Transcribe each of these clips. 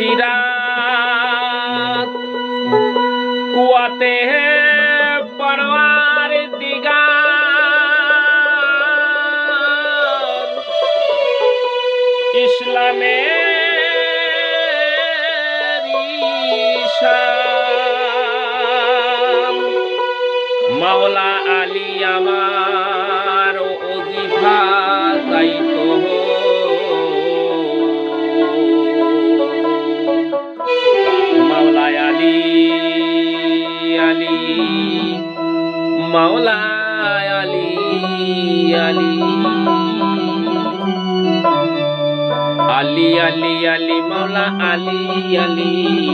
সিরাত কুয়াতে মাওলা আলী আলী। আলী আলী আলী, মাওলা আলী আলী।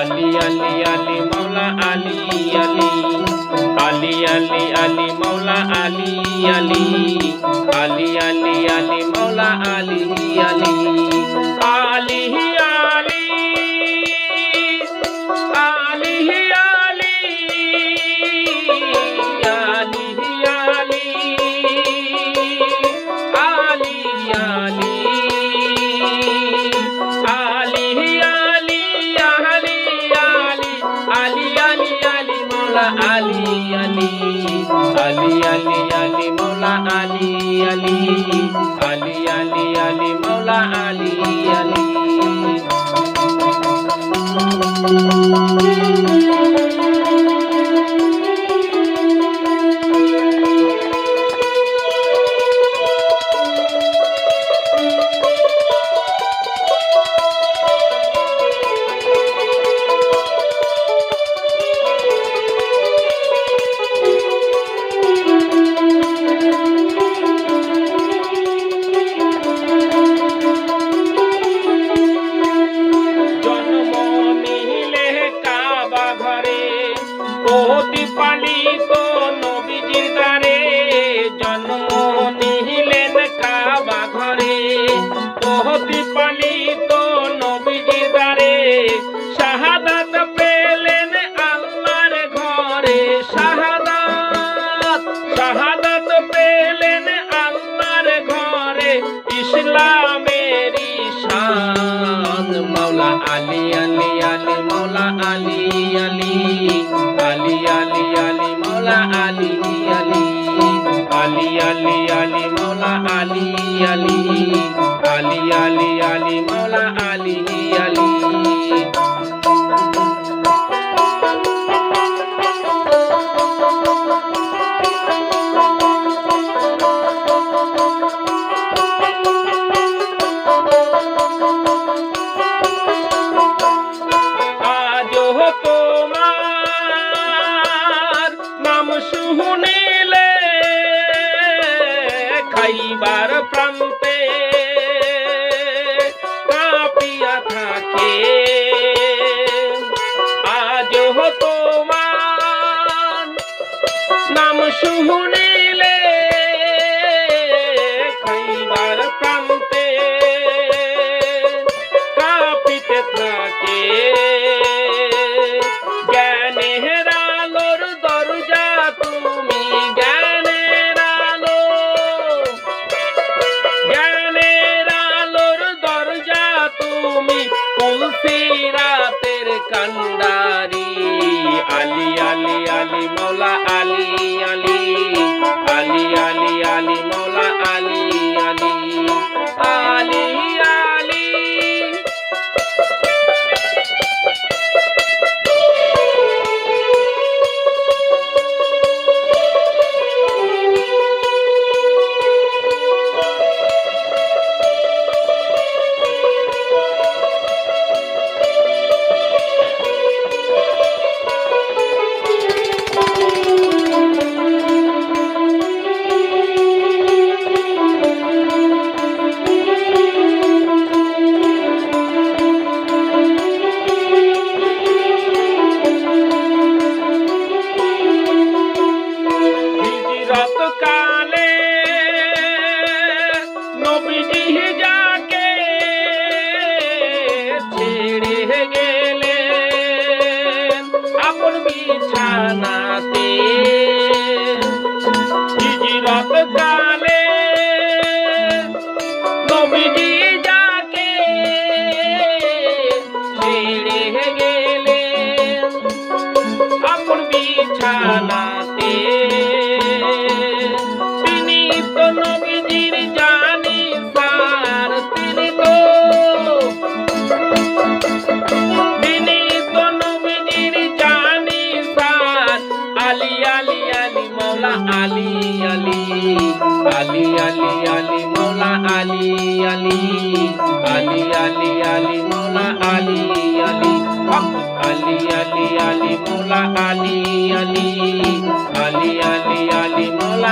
আলী আলী আলী, মাওলা আলী আলী। আলী আলী আলী, মাওলা আলী আলী। আলী আলী আলী, মাওলা আলী আলী। মৌলা আলী আলী আলী আলী আলী মোলা আলি আলী মাওলা আলী আলী আলী মৌলা আলী আলী আলী আলী আলী মৌলা আলী আলী আলী আলী আলী মৌলা আলী আলী আলী আলী আলী भाई बार प्रांत Sun.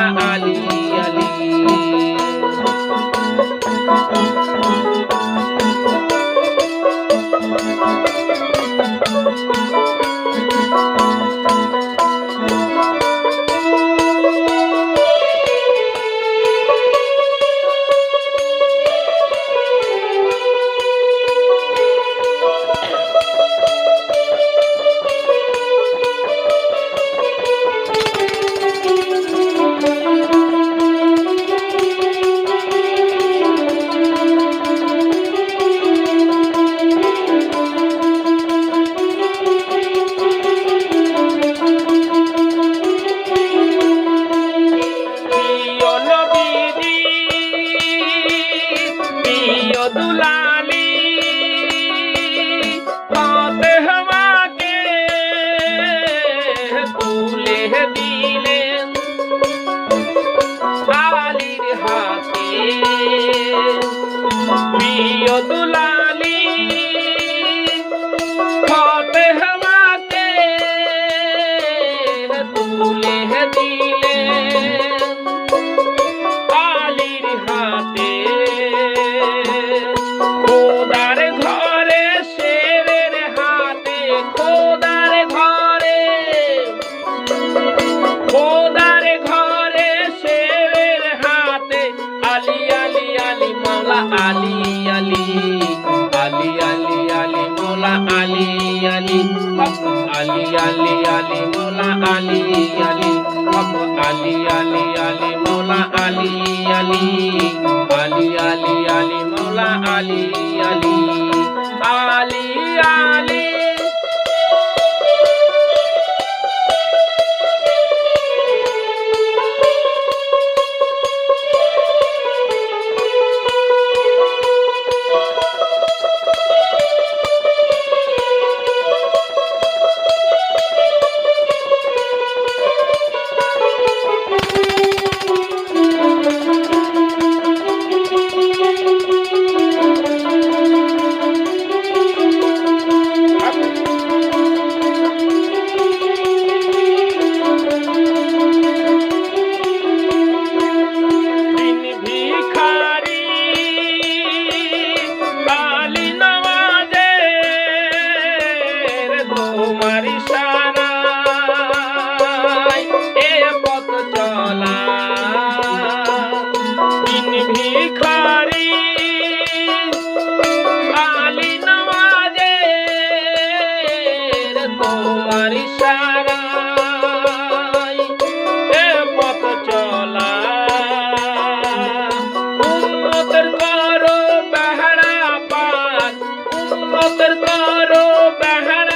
I'll আলি আলি আলী আলি আলি মোলা আলি আলি আলি আলি আলি মোলা আলী আলি আলী আলি আলি মোলা আলী আলি আলী আলি আলি মোলা আলী আলি আলি আলি ಯಾರೋ ಬಹಳ